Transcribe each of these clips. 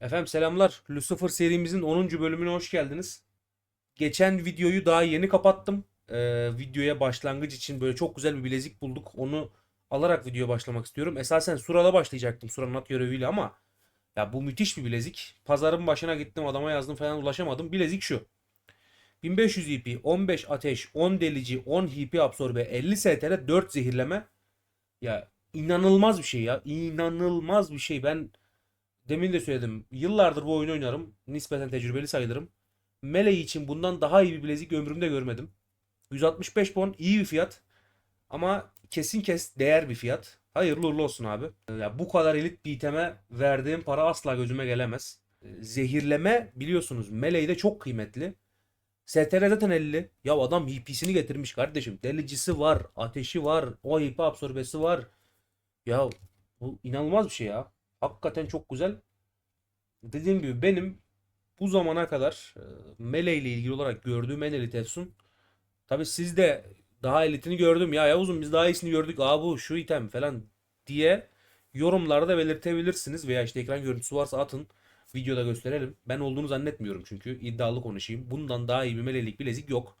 Efendim selamlar. Lucifer serimizin 10. bölümüne hoş geldiniz. Geçen videoyu daha yeni kapattım. Ee, videoya başlangıç için böyle çok güzel bir bilezik bulduk. Onu alarak videoya başlamak istiyorum. Esasen Sura'la başlayacaktım. Sura'nın at göreviyle ama ya bu müthiş bir bilezik. Pazarın başına gittim adama yazdım falan ulaşamadım. Bilezik şu. 1500 EP, 15 ateş, 10 delici, 10 HP absorbe, 50 STR, 4 zehirleme. Ya inanılmaz bir şey ya. İnanılmaz bir şey. Ben Demin de söyledim. Yıllardır bu oyunu oynarım. Nispeten tecrübeli sayılırım. Melee için bundan daha iyi bir bilezik ömrümde görmedim. 165 pon iyi bir fiyat. Ama kesin kes değer bir fiyat. Hayırlı uğurlu olsun abi. Ya bu kadar elit bir iteme verdiğim para asla gözüme gelemez. Zehirleme biliyorsunuz Melee'de çok kıymetli. STR zaten 50. Ya adam HP'sini getirmiş kardeşim. Delicisi var, ateşi var, o HP absorbesi var. Ya bu inanılmaz bir şey ya. Hakikaten çok güzel. Dediğim gibi benim bu zamana kadar e, Melee ile ilgili olarak gördüğüm en elit Efsun. Tabi siz de daha elitini gördüm ya Yavuz'um biz daha iyisini gördük. Aa bu şu item falan diye yorumlarda belirtebilirsiniz. Veya işte ekran görüntüsü varsa atın. Videoda gösterelim. Ben olduğunu zannetmiyorum çünkü iddialı konuşayım. Bundan daha iyi bir melelik bilezik yok.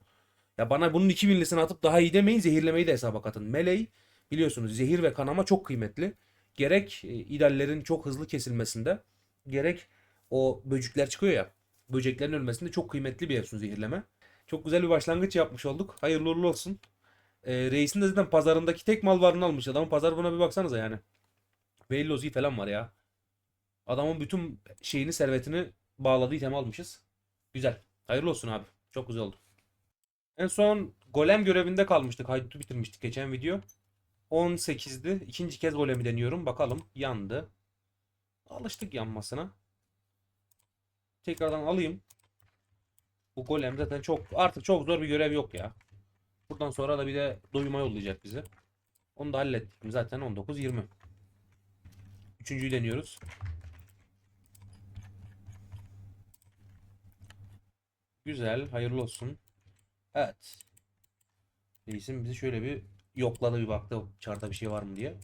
Ya bana bunun 2000'lisini atıp daha iyi demeyin zehirlemeyi de hesaba katın. Meleği biliyorsunuz zehir ve kanama çok kıymetli gerek e, idallerin çok hızlı kesilmesinde gerek o böcekler çıkıyor ya böceklerin ölmesinde çok kıymetli bir efsun zehirleme. Çok güzel bir başlangıç yapmış olduk. Hayırlı uğurlu olsun. E, reisin de zaten pazarındaki tek mal varını almış. Adamın pazar buna bir baksanıza yani. Veillozi falan var ya. Adamın bütün şeyini servetini bağladığı item almışız. Güzel. Hayırlı olsun abi. Çok güzel oldu. En son golem görevinde kalmıştık. Haydut'u bitirmiştik geçen video. 18'di. İkinci kez golemi deniyorum. Bakalım. Yandı. Alıştık yanmasına. Tekrardan alayım. Bu golem zaten çok artık çok zor bir görev yok ya. Buradan sonra da bir de doyuma yollayacak bizi. Onu da hallettik. Zaten 19-20. Üçüncüyü deniyoruz. Güzel. Hayırlı olsun. Evet. Reisim bizi şöyle bir yokladı bir baktı çarda bir şey var mı diye.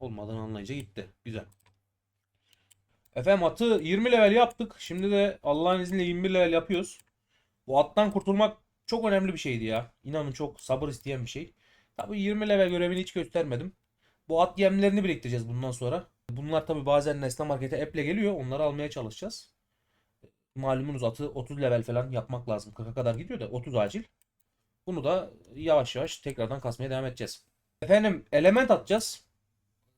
Olmadan anlayınca gitti. Güzel. Efendim atı 20 level yaptık. Şimdi de Allah'ın izniyle 21 level yapıyoruz. Bu attan kurtulmak çok önemli bir şeydi ya. İnanın çok sabır isteyen bir şey. Tabi 20 level görevini hiç göstermedim. Bu at yemlerini biriktireceğiz bundan sonra. Bunlar tabi bazen Nesne Market'e app'le geliyor. Onları almaya çalışacağız. Malumunuz atı 30 level falan yapmak lazım. 40'a kadar gidiyor da 30 acil. Bunu da yavaş yavaş tekrardan kasmaya devam edeceğiz. Efendim element atacağız.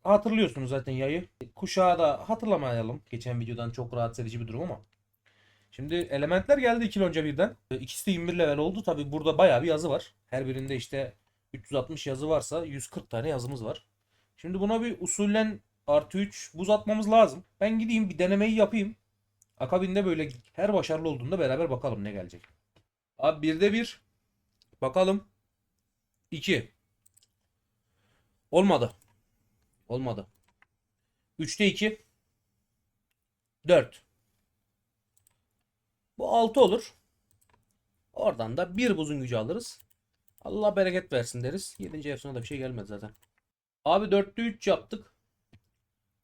Hatırlıyorsunuz zaten yayı. Kuşağı da hatırlamayalım. Geçen videodan çok rahatsız edici bir durum ama. Şimdi elementler geldi 2 yıl önce birden. İkisi de 21 level oldu. Tabi burada bayağı bir yazı var. Her birinde işte 360 yazı varsa 140 tane yazımız var. Şimdi buna bir usulen artı 3 buz atmamız lazım. Ben gideyim bir denemeyi yapayım. Akabinde böyle her başarılı olduğunda beraber bakalım ne gelecek. Abi birde bir. Bakalım. 2. Olmadı. Olmadı. 3'te 2. 4. Bu 6 olur. Oradan da bir buzun gücü alırız. Allah bereket versin deriz. 7. efsana da bir şey gelmedi zaten. Abi 4'te 3 yaptık.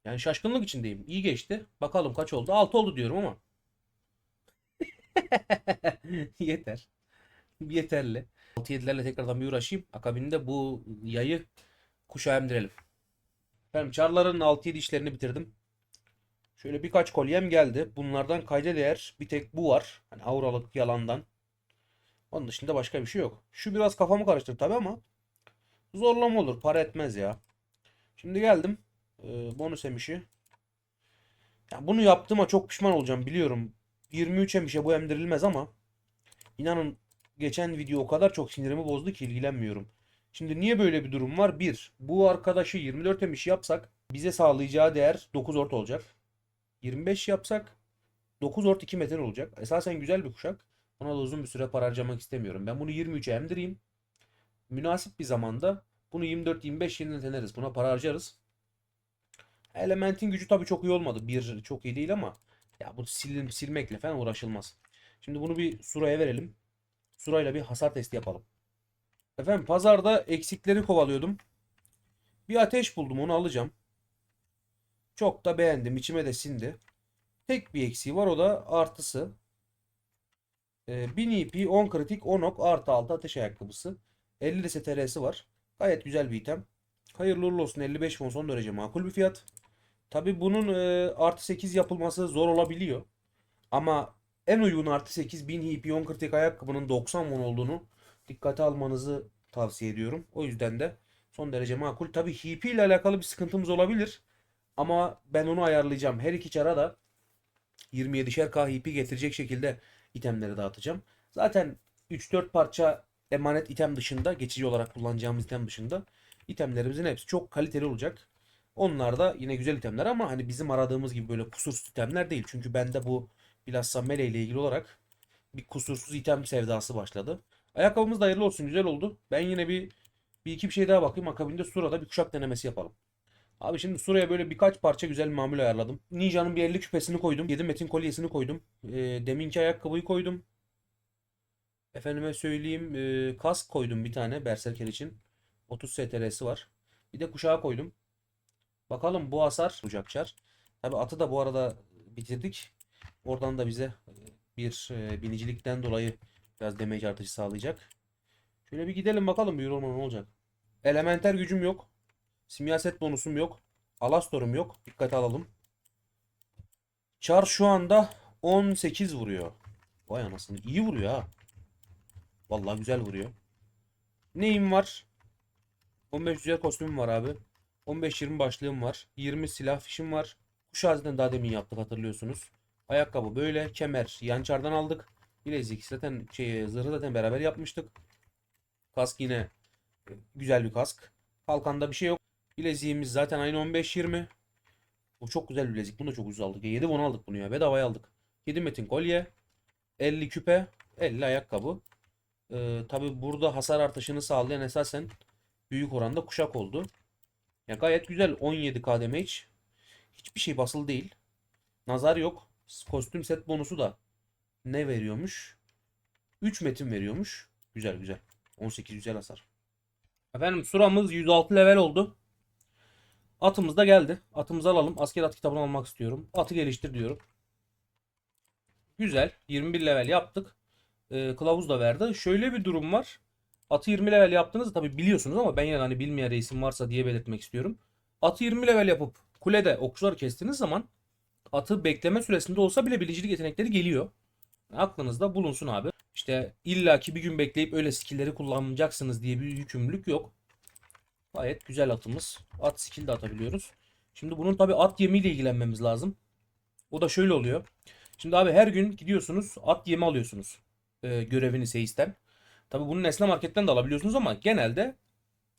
Yani şaşkınlık içindeyim. İyi geçti. Bakalım kaç oldu? 6 oldu diyorum ama. Yeter. Yeterli. 6-7'lerle tekrardan bir uğraşayım. Akabinde bu yayı kuşa emdirelim. Efendim çarların 6-7 işlerini bitirdim. Şöyle birkaç kolyem geldi. Bunlardan kayda değer bir tek bu var. Hani auralık yalandan. Onun dışında başka bir şey yok. Şu biraz kafamı karıştırdı tabi ama zorlama olur. Para etmez ya. Şimdi geldim. Ee, bonus emişi. Ya bunu yaptığıma çok pişman olacağım biliyorum. 23 emişe bu emdirilmez ama inanın geçen video o kadar çok sinirimi bozdu ki ilgilenmiyorum. Şimdi niye böyle bir durum var? 1. Bu arkadaşı 24 emiş yapsak bize sağlayacağı değer 9 ort olacak. 25 yapsak 9 ort 2 metre olacak. Esasen güzel bir kuşak. Ona da uzun bir süre para harcamak istemiyorum. Ben bunu 23'e emdireyim. Münasip bir zamanda bunu 24-25 yeniden deneriz. Buna para harcarız. Elementin gücü tabii çok iyi olmadı. Bir çok iyi değil ama ya bu sil silmekle falan uğraşılmaz. Şimdi bunu bir Sura'ya verelim. Surayla bir hasar testi yapalım. Efendim pazarda eksikleri kovalıyordum. Bir ateş buldum onu alacağım. Çok da beğendim. içime de sindi. Tek bir eksiği var o da artısı. Ee, 1000 EP, 10 kritik, 10 ok, artı 6 ateş ayakkabısı. 50 de STR'si var. Gayet güzel bir item. Hayırlı uğurlu olsun 55 won son derece makul bir fiyat. Tabi bunun e, artı 8 yapılması zor olabiliyor. Ama en uygun artı 8 1000 HP 10 kritik ayakkabının 90 won olduğunu dikkate almanızı tavsiye ediyorum. O yüzden de son derece makul. Tabi HP ile alakalı bir sıkıntımız olabilir. Ama ben onu ayarlayacağım. Her iki çara da 27'şer K getirecek şekilde itemleri dağıtacağım. Zaten 3-4 parça emanet item dışında, geçici olarak kullanacağımız item dışında itemlerimizin hepsi çok kaliteli olacak. Onlar da yine güzel itemler ama hani bizim aradığımız gibi böyle kusursuz itemler değil. Çünkü bende bu bilhassa Mele ile ilgili olarak bir kusursuz item sevdası başladı. Ayakkabımız da hayırlı olsun güzel oldu. Ben yine bir bir iki bir şey daha bakayım. Akabinde Sura'da bir kuşak denemesi yapalım. Abi şimdi Sura'ya böyle birkaç parça güzel bir mamul ayarladım. Ninja'nın bir 50 küpesini koydum. 7 metin kolyesini koydum. E, deminki ayakkabıyı koydum. Efendime söyleyeyim e, kask koydum bir tane Berserker için. 30 STR'si var. Bir de kuşağı koydum. Bakalım bu hasar olacaklar. Tabi atı da bu arada bitirdik. Oradan da bize e, bir e, binicilikten dolayı biraz damage artışı sağlayacak. Şöyle bir gidelim bakalım büyür orman ne olacak. Elementer gücüm yok. Simyaset bonusum yok. Alastor'um yok. Dikkate alalım. Char şu anda 18 vuruyor. Vay anasını. iyi vuruyor ha. Vallahi güzel vuruyor. Neyim var? 15 güzel kostümüm var abi. 15-20 başlığım var. 20 silah fişim var. Kuşağı zaten daha demin yaptık hatırlıyorsunuz. Ayakkabı böyle. Kemer yançardan aldık. Bilezik zaten şey, zırhı zaten beraber yapmıştık. Kask yine e, güzel bir kask. Kalkanda bir şey yok. Bileziğimiz zaten aynı 15-20. Bu çok güzel bir bilezik. Bunu da çok ucuz aldık. 7 won aldık bunu ya. Bedavaya aldık. 7 metin kolye. 50 küpe. 50 ayakkabı. Ee, tabi burada hasar artışını sağlayan esasen büyük oranda kuşak oldu. Ya gayet güzel 17k damage. Hiçbir şey basılı değil. Nazar yok. Kostüm set bonusu da ne veriyormuş? 3 metin veriyormuş. Güzel güzel. 18 güzel hasar. Efendim suramız 106 level oldu. Atımız da geldi. Atımızı alalım. Asker at kitabını almak istiyorum. Atı geliştir diyorum. Güzel. 21 level yaptık. Ee, kılavuz da verdi. Şöyle bir durum var. Atı 20 level yaptığınızda tabi biliyorsunuz ama ben yine hani bilmeyen reisim varsa diye belirtmek istiyorum. Atı 20 level yapıp kulede okçuları kestiğiniz zaman atı bekleme süresinde olsa bile bilicilik yetenekleri geliyor. Aklınızda bulunsun abi. İşte illaki bir gün bekleyip öyle skill'leri kullanacaksınız diye bir yükümlülük yok. Gayet güzel atımız. At skill de atabiliyoruz. Şimdi bunun tabi at yemiyle ilgilenmemiz lazım. O da şöyle oluyor. Şimdi abi her gün gidiyorsunuz at yemi alıyorsunuz. Ee, görevini Seyis'ten. Tabi bunu Nesne Market'ten de alabiliyorsunuz ama genelde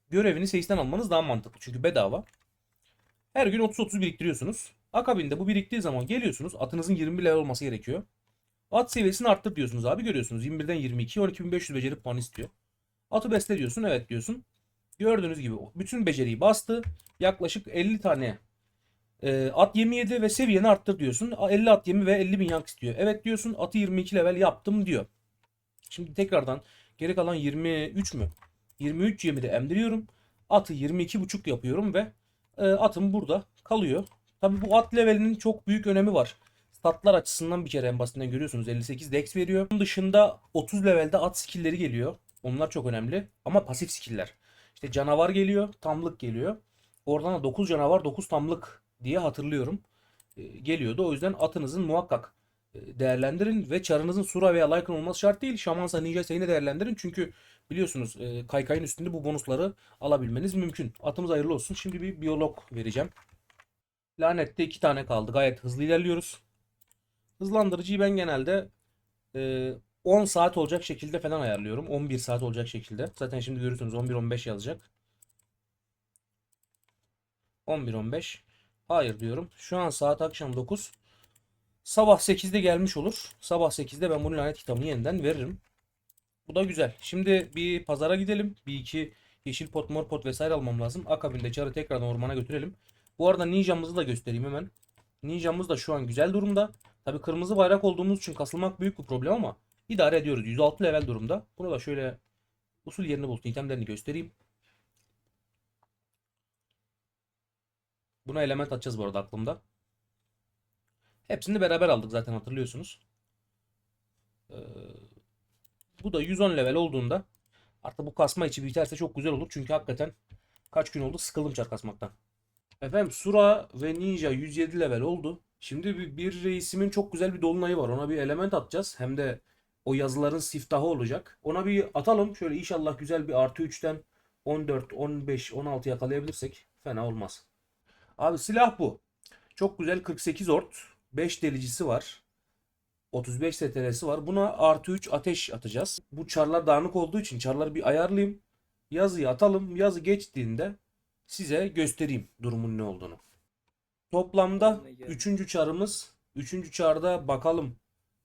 görevini Seyis'ten almanız daha mantıklı. Çünkü bedava. Her gün 30-30 biriktiriyorsunuz. Akabinde bu biriktiği zaman geliyorsunuz. Atınızın 21 level olması gerekiyor. At seviyesini arttır diyorsunuz abi görüyorsunuz. 21'den 22 12.500 beceri puan istiyor. Atı besle diyorsun evet diyorsun. Gördüğünüz gibi bütün beceriyi bastı. Yaklaşık 50 tane e, at yemi yedi ve seviyeni arttır diyorsun. 50 at yemi ve 50 bin yank istiyor. Evet diyorsun atı 22 level yaptım diyor. Şimdi tekrardan geri kalan 23 mü? 23 yemi de emdiriyorum. Atı 22.5 yapıyorum ve e, atım burada kalıyor. Tabi bu at levelinin çok büyük önemi var. Statlar açısından bir kere en basitinden görüyorsunuz 58 dex veriyor. Bunun dışında 30 levelde at skill'leri geliyor. Onlar çok önemli. Ama pasif skill'ler. İşte canavar geliyor, tamlık geliyor. Oradan da 9 canavar, 9 tamlık diye hatırlıyorum. E, geliyordu. O yüzden atınızın muhakkak e, değerlendirin ve çarınızın sura veya lycan olması şart değil. Şamansa ninja yine değerlendirin. Çünkü biliyorsunuz e, kaykayın üstünde bu bonusları alabilmeniz mümkün. Atımız hayırlı olsun. Şimdi bir biyolog vereceğim. Lanette iki tane kaldı. Gayet hızlı ilerliyoruz. Hızlandırıcıyı ben genelde e, 10 saat olacak şekilde falan ayarlıyorum. 11 saat olacak şekilde. Zaten şimdi görürsünüz 11-15 yazacak. 11-15. Hayır diyorum. Şu an saat akşam 9. Sabah 8'de gelmiş olur. Sabah 8'de ben bunu lanet kitabını yeniden veririm. Bu da güzel. Şimdi bir pazara gidelim. Bir iki yeşil pot, mor pot vesaire almam lazım. Akabinde çarı tekrardan ormana götürelim. Bu arada ninjamızı da göstereyim hemen. Ninjamız da şu an güzel durumda. Tabi kırmızı bayrak olduğumuz için kasılmak büyük bir problem ama idare ediyoruz. 106 level durumda. Bunu da şöyle usul yerini bulsun itemlerini göstereyim. Buna element atacağız bu arada aklımda. Hepsini beraber aldık zaten hatırlıyorsunuz. Ee, bu da 110 level olduğunda artık bu kasma içi biterse çok güzel olur. Çünkü hakikaten kaç gün oldu sıkıldım çar kasmaktan. Efendim Sura ve Ninja 107 level oldu. Şimdi bir, bir reisimin çok güzel bir dolunayı var. Ona bir element atacağız. Hem de o yazıların siftahı olacak. Ona bir atalım. Şöyle inşallah güzel bir artı 3'ten 14, 15, 16 yakalayabilirsek fena olmaz. Abi silah bu. Çok güzel 48 ort. 5 delicisi var. 35 STR'si var. Buna artı 3 ateş atacağız. Bu çarlar dağınık olduğu için çarları bir ayarlayayım. Yazıyı atalım. Yazı geçtiğinde size göstereyim durumun ne olduğunu. Toplamda 3. çarımız. 3. çarda bakalım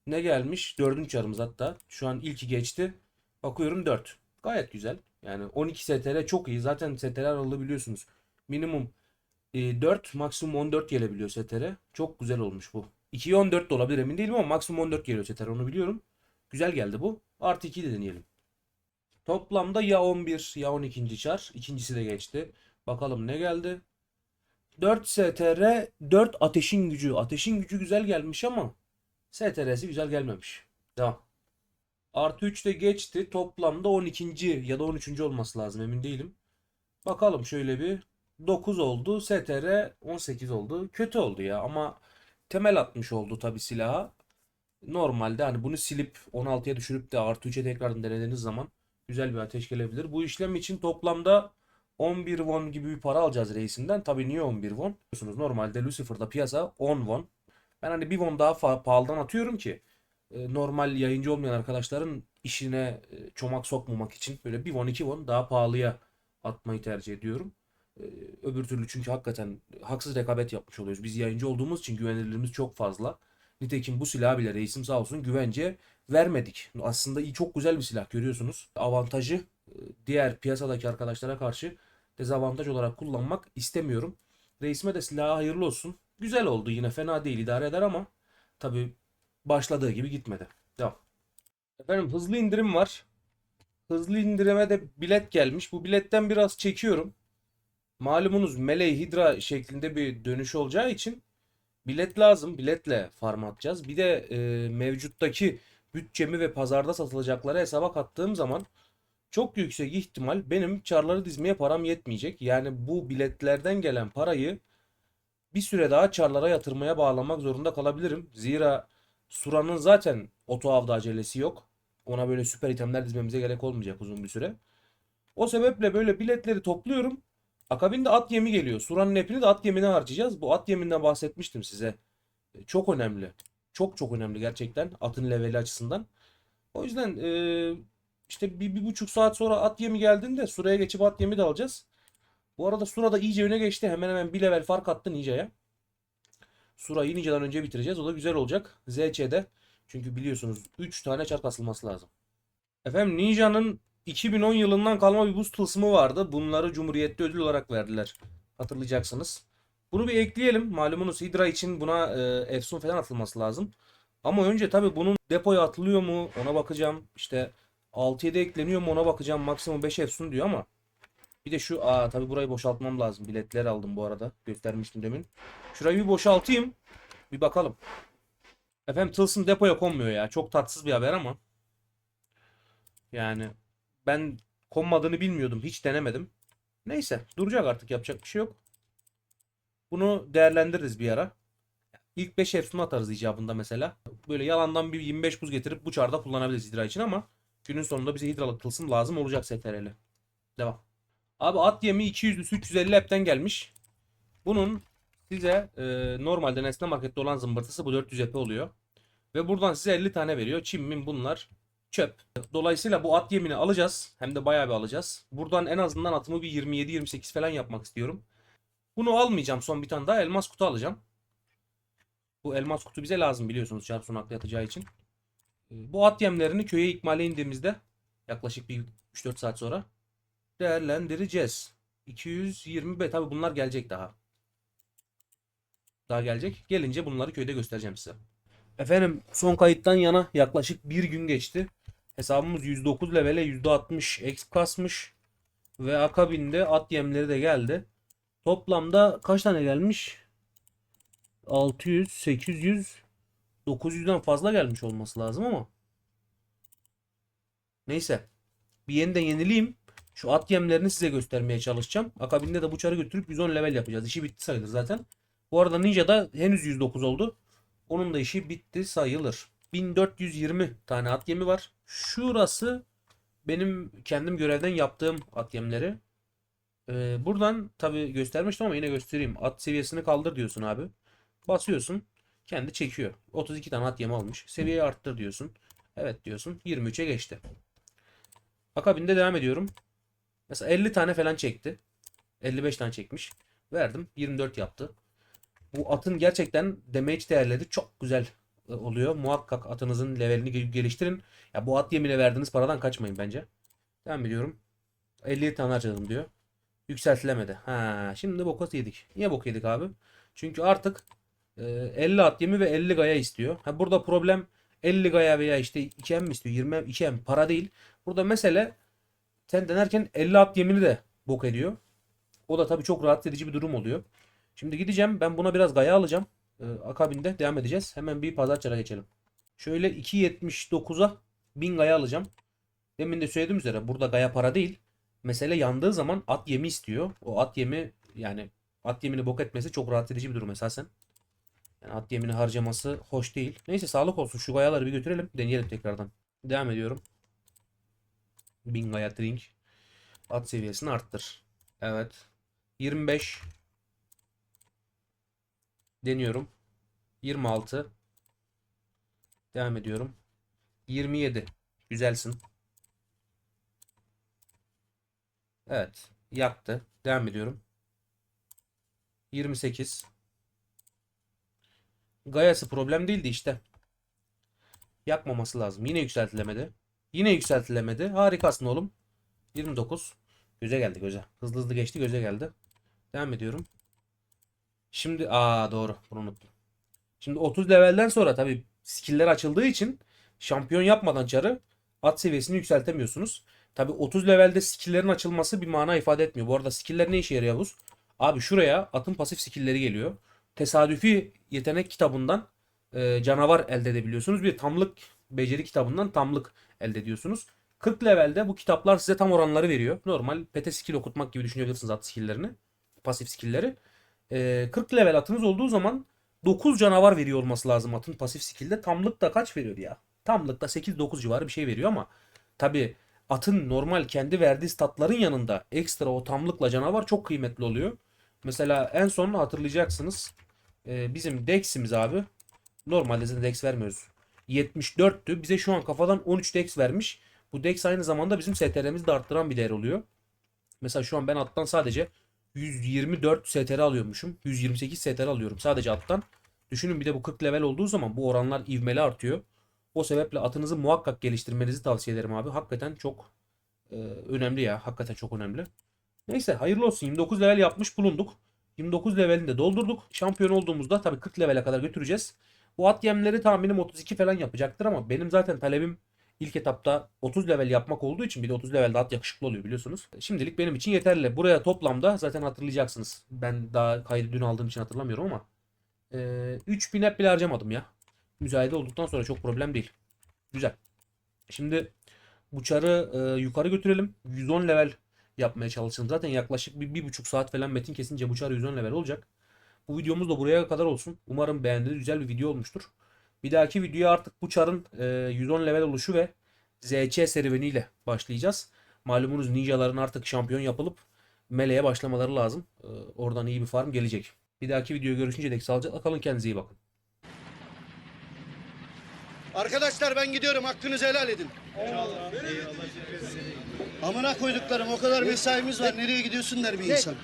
ne gelmiş. 4. çarımız hatta. Şu an ilki geçti. Bakıyorum 4. Gayet güzel. Yani 12 STR çok iyi. Zaten STR aralığı biliyorsunuz. Minimum e, 4 maksimum 14 gelebiliyor STR. Çok güzel olmuş bu. 2'ye 14 de olabilir emin değilim ama maksimum 14 geliyor STR onu biliyorum. Güzel geldi bu. Artı 2 de deneyelim. Toplamda ya 11 ya 12. çar. İkincisi de geçti. Bakalım ne geldi. 4 STR 4 ateşin gücü. Ateşin gücü güzel gelmiş ama STR'si güzel gelmemiş. Devam. Artı 3 de geçti. Toplamda 12. ya da 13. olması lazım emin değilim. Bakalım şöyle bir. 9 oldu. STR 18 oldu. Kötü oldu ya ama temel atmış oldu tabi silaha. Normalde hani bunu silip 16'ya düşürüp de artı 3'e tekrardan denediğiniz zaman güzel bir ateş gelebilir. Bu işlem için toplamda 11 won gibi bir para alacağız reisinden. Tabi niye 11 won? Biliyorsunuz normalde Lucifer'da piyasa 10 won. Ben hani bir won daha pahalıdan atıyorum ki e, normal yayıncı olmayan arkadaşların işine e, çomak sokmamak için böyle bir won 2 won daha pahalıya atmayı tercih ediyorum. E, Öbür türlü çünkü hakikaten haksız rekabet yapmış oluyoruz. Biz yayıncı olduğumuz için güvenilirliğimiz çok fazla. Nitekim bu silah bile reisim sağ olsun güvence vermedik. Aslında iyi çok güzel bir silah görüyorsunuz. Avantajı diğer piyasadaki arkadaşlara karşı dezavantaj olarak kullanmak istemiyorum. Reisime de silahı hayırlı olsun. Güzel oldu yine fena değil idare eder ama tabi başladığı gibi gitmedi. Devam. Efendim hızlı indirim var. Hızlı indirime de bilet gelmiş. Bu biletten biraz çekiyorum. Malumunuz Melee Hydra şeklinde bir dönüş olacağı için bilet lazım. Biletle farm atacağız. Bir de e, mevcuttaki bütçemi ve pazarda satılacakları hesaba kattığım zaman çok yüksek ihtimal benim çarları dizmeye param yetmeyecek. Yani bu biletlerden gelen parayı bir süre daha çarlara yatırmaya bağlamak zorunda kalabilirim. Zira Sura'nın zaten oto avda acelesi yok. Ona böyle süper itemler dizmemize gerek olmayacak uzun bir süre. O sebeple böyle biletleri topluyorum. Akabinde at yemi geliyor. Sura'nın hepini de at yemine harcayacağız. Bu at yeminden bahsetmiştim size. E, Çok önemli. Çok çok önemli gerçekten atın leveli açısından. O yüzden e, işte bir, bir buçuk saat sonra at yemi geldiğinde Sura'ya geçip at yemi de alacağız. Bu arada Sura da iyice öne geçti. Hemen hemen bir level fark attı Ninja'ya. Sura'yı Ninja'dan önce bitireceğiz. O da güzel olacak. ZC'de. Çünkü biliyorsunuz 3 tane çark asılması lazım. Efendim Ninja'nın 2010 yılından kalma bir buz tılsımı vardı. Bunları Cumhuriyet'te ödül olarak verdiler. Hatırlayacaksınız. Bunu bir ekleyelim. Malumunuz Hydra için buna e, Efsun falan atılması lazım. Ama önce tabii bunun depoya atılıyor mu ona bakacağım. İşte 6-7 ekleniyor mu ona bakacağım. Maksimum 5 Efsun diyor ama. Bir de şu aa tabii burayı boşaltmam lazım. Biletler aldım bu arada. Göstermiştim demin. Şurayı bir boşaltayım. Bir bakalım. Efendim tılsım depoya konmuyor ya. Çok tatsız bir haber ama. Yani ben konmadığını bilmiyordum. Hiç denemedim. Neyse duracak artık yapacak bir şey yok. Bunu değerlendiririz bir ara. İlk 5 Efsun atarız icabında mesela. Böyle yalandan bir 25 buz getirip bu çarda kullanabiliriz hidra için ama günün sonunda bize hidralık tılsım lazım olacak STR'li. Devam. Abi at yemi 200'lüsü 350 app'ten gelmiş. Bunun size e, normalde Nesne Market'te olan zımbırtısı bu 400 EP oluyor. Ve buradan size 50 tane veriyor. Çim min bunlar çöp. Dolayısıyla bu at yemini alacağız. Hem de bayağı bir alacağız. Buradan en azından atımı bir 27-28 falan yapmak istiyorum. Bunu almayacağım. Son bir tane daha elmas kutu alacağım. Bu elmas kutu bize lazım biliyorsunuz çarp sunaklı yatacağı için. Bu at yemlerini köye ikmale indiğimizde yaklaşık bir 3-4 saat sonra değerlendireceğiz. 220 tabi bunlar gelecek daha. Daha gelecek. Gelince bunları köyde göstereceğim size. Efendim son kayıttan yana yaklaşık bir gün geçti. Hesabımız 109 levele %60 exp kasmış. Ve akabinde at yemleri de geldi. Toplamda kaç tane gelmiş? 600, 800, 900'den fazla gelmiş olması lazım ama. Neyse. Bir yeniden yenileyim. Şu at yemlerini size göstermeye çalışacağım. Akabinde de bu çarı götürüp 110 level yapacağız. İşi bitti sayılır zaten. Bu arada Ninja'da henüz 109 oldu. Onun da işi bitti sayılır. 1420 tane at yemi var. Şurası benim kendim görevden yaptığım at yemleri. Ee, buradan tabi göstermiştim ama yine göstereyim. At seviyesini kaldır diyorsun abi. Basıyorsun. Kendi çekiyor. 32 tane at yemi almış. Seviyeyi arttır diyorsun. Evet diyorsun. 23'e geçti. Akabinde devam ediyorum. Mesela 50 tane falan çekti. 55 tane çekmiş. Verdim. 24 yaptı. Bu atın gerçekten damage değerleri çok güzel e, oluyor. Muhakkak atınızın levelini gel- geliştirin. Ya bu at yemine verdiğiniz paradan kaçmayın bence. Devam ediyorum. 50 tane harcadım diyor. Yükseltilemedi. Ha, şimdi boka yedik. Niye bok yedik abi? Çünkü artık e, 50 at yemi ve 50 gaya istiyor. Ha, burada problem 50 gaya veya işte 2M mi istiyor? 20 2M para değil. Burada mesele sen denerken 50 at yemini de bok ediyor. O da tabii çok rahatsız edici bir durum oluyor. Şimdi gideceğim. Ben buna biraz gaya alacağım. Ee, akabinde devam edeceğiz. Hemen bir pazarçara geçelim. Şöyle 2.79'a 1000 gaya alacağım. Demin de söylediğim üzere burada gaya para değil. Mesele yandığı zaman at yemi istiyor. O at yemi yani at yemini bok etmesi çok rahatsız edici bir durum esasen. Yani at yemini harcaması hoş değil. Neyse sağlık olsun. Şu gayaları bir götürelim. Deneyelim tekrardan. Devam ediyorum. 1000 gaya drink. At seviyesini arttır. Evet. 25. Deniyorum. 26. Devam ediyorum. 27. Güzelsin. Evet. Yaktı. Devam ediyorum. 28. Gayası problem değildi işte. Yakmaması lazım. Yine yükseltilemedi. Yine yükseltilemedi. Harikasın oğlum. 29. Göze geldi göze. Hızlı hızlı geçti göze geldi. Devam ediyorum. Şimdi aa doğru bunu unuttum. Şimdi 30 levelden sonra tabii skill'ler açıldığı için şampiyon yapmadan çarı at seviyesini yükseltemiyorsunuz. Tabii 30 levelde skill'lerin açılması bir mana ifade etmiyor. Bu arada skill'ler ne işe yarıyor? Abi şuraya atın pasif skill'leri geliyor. Tesadüfi yetenek kitabından e, canavar elde edebiliyorsunuz. Bir tamlık beceri kitabından tamlık elde ediyorsunuz. 40 levelde bu kitaplar size tam oranları veriyor. Normal pete skill okutmak gibi düşünebilirsiniz at skill'lerini. Pasif skill'leri. Ee, 40 level atınız olduğu zaman 9 canavar veriyor olması lazım atın pasif skill'de. Tamlık da kaç veriyor ya? Tamlık da 8-9 civarı bir şey veriyor ama tabi atın normal kendi verdiği statların yanında ekstra o tamlıkla canavar çok kıymetli oluyor. Mesela en son hatırlayacaksınız. Ee, bizim Dex'imiz abi. Normalde zaten Dex vermiyoruz. 74'tü. Bize şu an kafadan 13 Dex vermiş. Bu Dex aynı zamanda bizim STR'mizi de arttıran bir değer oluyor. Mesela şu an ben attan sadece 124 STR alıyormuşum. 128 STR alıyorum sadece attan. Düşünün bir de bu 40 level olduğu zaman bu oranlar ivmeli artıyor. O sebeple atınızı muhakkak geliştirmenizi tavsiye ederim abi. Hakikaten çok e, önemli ya. Hakikaten çok önemli. Neyse hayırlı olsun. 29 level yapmış bulunduk. 29 levelini de doldurduk. Şampiyon olduğumuzda tabii 40 levele kadar götüreceğiz. Bu at yemleri tahminim 32 falan yapacaktır ama benim zaten talebim ilk etapta 30 level yapmak olduğu için bir de 30 levelde at yakışıklı oluyor biliyorsunuz. Şimdilik benim için yeterli. Buraya toplamda zaten hatırlayacaksınız. Ben daha kaydı dün aldığım için hatırlamıyorum ama e, 3000 hep bile harcamadım ya. Müzayede olduktan sonra çok problem değil. Güzel. Şimdi bu e, yukarı götürelim. 110 level yapmaya çalışalım. Zaten yaklaşık bir, bir buçuk saat falan metin kesince bu çar 110 level olacak. Bu videomuz da buraya kadar olsun. Umarım beğendiğiniz güzel bir video olmuştur. Bir dahaki videoya artık bu çarın e, 110 level oluşu ve ZC serüveniyle başlayacağız. Malumunuz ninjaların artık şampiyon yapılıp meleğe başlamaları lazım. E, oradan iyi bir farm gelecek. Bir dahaki videoya görüşünce dek sağlıcakla kalın kendinize iyi bakın. Arkadaşlar ben gidiyorum. Hakkınızı helal edin. Amına koyduklarım o kadar mesaimiz var. Nereye gidiyorsun der bir insan.